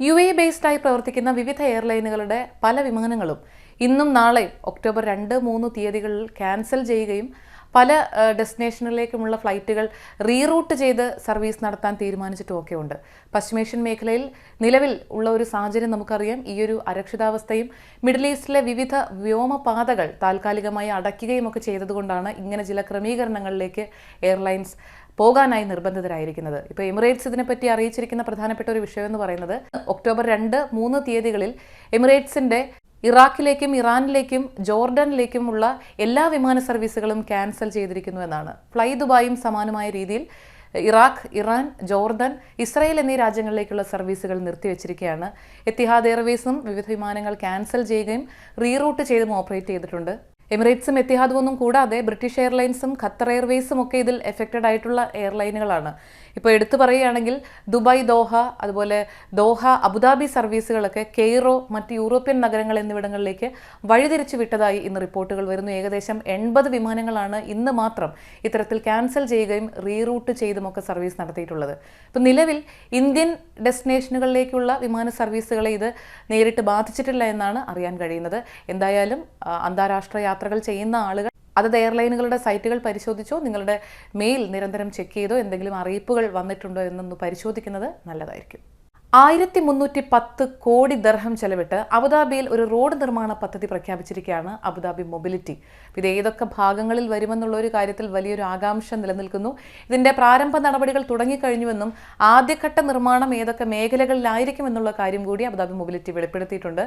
U A ബേസ്ഡായി പ്രവർത്തിക്കുന്ന വിവിധ എയർലൈനുകളുടെ പല വിമാനങ്ങളും ഇന്നും നാളെയും ഒക്ടോബർ രണ്ട് മൂന്ന് തീയതികളിൽ ക്യാൻസൽ ചെയ്യുകയും പല ഡെസ്റ്റിനേഷനിലേക്കുമുള്ള ഫ്ലൈറ്റുകൾ റീറൂട്ട് ചെയ്ത് സർവീസ് നടത്താൻ തീരുമാനിച്ചിട്ടും ഒക്കെ ഉണ്ട് പശ്ചിമേഷ്യൻ മേഖലയിൽ നിലവിൽ ഉള്ള ഒരു സാഹചര്യം നമുക്കറിയാം. ഈ ഒരു അരക്ഷിതാവസ്ഥയും മിഡിൽ ഈസ്റ്റിലെ വിവിധ വ്യോമപാതകൾ താൽക്കാലികമായി അടയ്ക്കുകയും ഒക്കെ ചെയ്തതുകൊണ്ടാണ് ഇങ്ങനെ ചില ക്രമീകരണങ്ങളിലേക്ക് എയർലൈൻസ് പോകാനായി നിർബന്ധിതരായിരിക്കുന്നത്. ഇപ്പോൾ എമിറേറ്റ്സ് ഇതിനെപ്പറ്റി അറിയിച്ചിരിക്കുന്ന പ്രധാനപ്പെട്ട ഒരു വിഷയം എന്ന് പറയുന്നത് ഒക്ടോബർ രണ്ട് മൂന്ന് തീയതികളിൽ എമിറേറ്റ്സിന്റെ ഇറാഖിലേക്കും ഇറാനിലേക്കും ജോർഡനിലേക്കുമുള്ള എല്ലാ വിമാന സർവീസുകളും ക്യാൻസൽ ചെയ്തിരിക്കുന്നു എന്നാണ്. ഫ്ലൈ ദുബായും സമാനമായ രീതിയിൽ ഇറാഖ് ഇറാൻ ജോർദൻ ഇസ്രായേൽ എന്നീ രാജ്യങ്ങളിലേക്കുള്ള സർവീസുകൾ നിർത്തിവെച്ചിരിക്കുകയാണ്. എത്തിഹാദ് എയർവേസും വിവിധ വിമാനങ്ങൾ ക്യാൻസൽ ചെയ്യുകയും റീറൂട്ട് ചെയ്തും ഓപ്പറേറ്റ് ചെയ്തിട്ടുണ്ട്. എമിറേറ്റ്സും എത്തിഹാദും ഒന്നും കൂടാതെ ബ്രിട്ടീഷ് എയർലൈൻസും ഖത്തർ എയർവേസും ഒക്കെ ഇതിൽ എഫക്റ്റഡ് ആയിട്ടുള്ള എയർലൈനുകളാണ്. ഇപ്പോൾ എടുത്തു പറയുകയാണെങ്കിൽ ദുബായ് ദോഹ അതുപോലെ ദോഹ അബുദാബി സർവീസുകളൊക്കെ കെയ്റോ മറ്റ് യൂറോപ്യൻ നഗരങ്ങൾ എന്നിവിടങ്ങളിലേക്ക് വഴിതിരിച്ചു വിട്ടതായി ഇന്ന് റിപ്പോർട്ടുകൾ വരുന്നു. ഏകദേശം എൺപത് വിമാനങ്ങളാണ് ഇന്ന് മാത്രം ഇത്തരത്തിൽ ക്യാൻസൽ ചെയ്യുകയും റീറൂട്ട് ചെയ്തുമൊക്കെ സർവീസ് നടത്തിയിട്ടുള്ളത്. ഇപ്പം നിലവിൽ ഇന്ത്യൻ ഡെസ്റ്റിനേഷനുകളിലേക്കുള്ള വിമാന സർവീസുകളെ ഇത് നേരിട്ട് ബാധിച്ചിട്ടില്ല എന്നാണ് അറിയാൻ കഴിയുന്നത്. എന്തായാലും അന്താരാഷ്ട്ര അന്താരാഷ്ട്ര യാത്രകൾ ചെയ്യുന്ന ആളുകൾ അതത് എയർലൈനുകളുടെ സൈറ്റുകൾ പരിശോധിച്ചോ നിങ്ങളുടെ മെയിൽ നിരന്തരം ചെക്ക് ചെയ്തോ എന്തെങ്കിലും അറിയിപ്പുകൾ വന്നിട്ടുണ്ടോ എന്നൊന്ന് പരിശോധിക്കുന്നത് നല്ലതായിരിക്കും. ആയിരത്തി മുന്നൂറ്റി പത്ത് കോടി ദർഹം ചെലവിട്ട് അബുദാബിയിൽ ഒരു റോഡ് നിർമ്മാണ പദ്ധതി പ്രഖ്യാപിച്ചിരിക്കുകയാണ് അബുദാബി മൊബിലിറ്റി. ഇത് ഏതൊക്കെ ഭാഗങ്ങളിൽ വരുമെന്നുള്ള ഒരു കാര്യത്തിൽ വലിയൊരു ആകാംക്ഷ നിലനിൽക്കുന്നു. ഇതിന്റെ പ്രാരംഭ നടപടികൾ തുടങ്ങിക്കഴിഞ്ഞുവെന്നും ആദ്യഘട്ട നിർമ്മാണം ഏതൊക്കെ മേഖലകളിലായിരിക്കും എന്നുള്ള കാര്യം കൂടി അബുദാബി മൊബിലിറ്റി വെളിപ്പെടുത്തിയിട്ടുണ്ട്.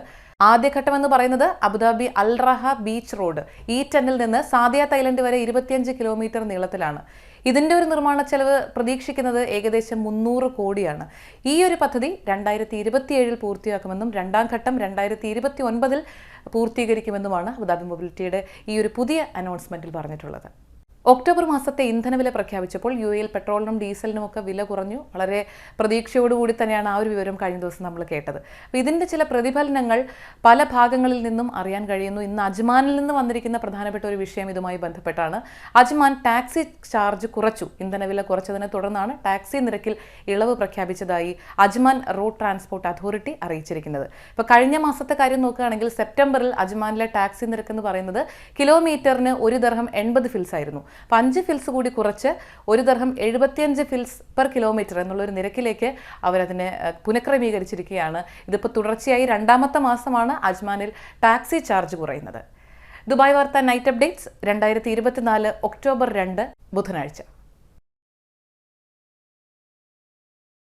ആദ്യഘട്ടം എന്ന് പറയുന്നത് അബുദാബി അൽറഹ ബീച്ച് റോഡ്. ഈ ടെന്നിൽ നിന്ന് സാദിയ തൈലൻഡ് വരെ ഇരുപത്തിയഞ്ച് കിലോമീറ്റർ നീളത്തിലാണ്. ഇതിന്റെ ഒരു നിർമ്മാണ ചെലവ് പ്രതീക്ഷിക്കുന്നത് ഏകദേശം മുന്നൂറ് കോടിയാണ്. ഈ ഒരു പദ്ധതി രണ്ടായിരത്തി ഇരുപത്തിയേഴിൽ പൂർത്തിയാക്കുമെന്നും രണ്ടാം ഘട്ടം രണ്ടായിരത്തി ഇരുപത്തി ഒൻപതിൽ പൂർത്തീകരിക്കുമെന്നുമാണ് അബുദാബി മൊബിലിറ്റിയുടെ ഈ ഒരു പുതിയ അനൗൺസ്മെന്റിൽ പറഞ്ഞിട്ടുള്ളത്. ഒക്ടോബർ മാസത്തെ ഇന്ധനവില പ്രഖ്യാപിച്ചപ്പോൾ യു എയിൽ പെട്രോളിനും ഡീസലിനും ഒക്കെ വില കുറഞ്ഞു. വളരെ പ്രതീക്ഷയോടുകൂടി തന്നെയാണ് ആ ഒരു വിവരം കഴിഞ്ഞ ദിവസം നമ്മൾ കേട്ടത്. അപ്പോൾ ഇതിന്റെ ചില പ്രതിഫലനങ്ങൾ പല ഭാഗങ്ങളിൽ നിന്നും അറിയാൻ കഴിയുന്നു. ഇന്ന് അജ്മാനിൽ നിന്ന് വന്നിരിക്കുന്ന പ്രധാനപ്പെട്ട ഒരു വിഷയം ഇതുമായി ബന്ധപ്പെട്ടാണ്. അജ്മാൻ ടാക്സി ചാർജ് കുറച്ചു. ഇന്ധനവില കുറച്ചതിനെ തുടർന്നാണ് ടാക്സി നിരക്കിൽ ഇളവ് പ്രഖ്യാപിച്ചതായി അജ്മാൻ റോഡ് ട്രാൻസ്പോർട്ട് അതോറിറ്റി അറിയിച്ചിരിക്കുന്നത്. ഇപ്പോൾ കഴിഞ്ഞ മാസത്തെ കാര്യം നോക്കുകയാണെങ്കിൽ സെപ്റ്റംബറിൽ അജ്മാനിലെ ടാക്സി നിരക്ക് എന്ന് പറയുന്നത് കിലോമീറ്ററിന് ഒരു ദർഹം എൺപത് ഫിൽസ് ആയിരുന്നു. അപ്പോൾ അഞ്ച് ഫിൽസ് കൂടി കുറച്ച് ഒരു ദർഹം എഴുപത്തിയഞ്ച് ഫിൽസ് പെർ കിലോമീറ്റർ എന്നുള്ളൊരു നിരക്കിലേക്ക് അവരതിനെ പുനഃക്രമീകരിച്ചിരിക്കുകയാണ്. ഇതിപ്പോൾ തുടർച്ചയായി രണ്ടാമത്തെ മാസമാണ് അജ്മാനിൽ ടാക്സി ചാർജ് കുറയുന്നത്. ദുബായ് വാർത്ത നൈറ്റ് അപ്ഡേറ്റ്സ് രണ്ടായിരത്തി ഇരുപത്തിനാല് ഒക്ടോബർ രണ്ട് ബുധനാഴ്ച.